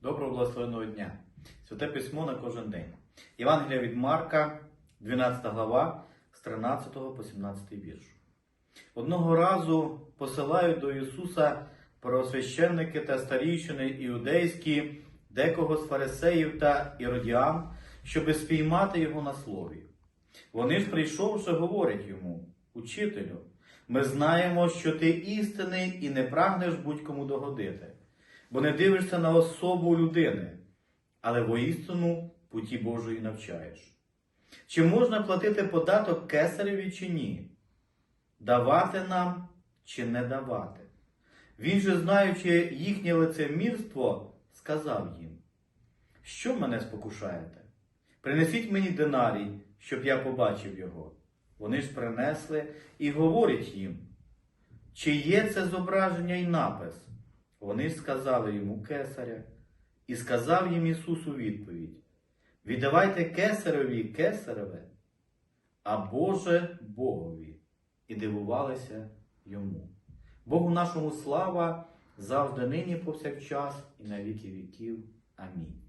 Доброго благословеного дня. Святе письмо на кожен день. Євангелія від Марка, 12 глава, з 13 по 17 вірш. Одного разу посилають до Ісуса первосвященники та старійшини іудейські, декого з фарисеїв та іродіан, щоби спіймати його на слові. Вони ж, прийшовши, говорять йому, Учителю, ми знаємо, що ти істинний і не прагнеш будь-кому догодити, бо не дивишся на особу людини, але воістину путі Божої навчаєш. Чи можна платити податок кесареві чи ні? Давати нам чи не давати? Він же, знаючи їхнє лицемірство, сказав їм: Що мене спокушаєте? Принесіть мені динарій, щоб я побачив його. Вони ж принесли і говорять їм, чи є це зображення і напис? Вони ж сказали йому кесаря, і сказав їм Ісус у відповідь: Віддавайте кесареві кесареве, а Боже Богові. І дивувалися йому. Богу нашому слава завжди нині повсякчас і на віки віків. Амінь.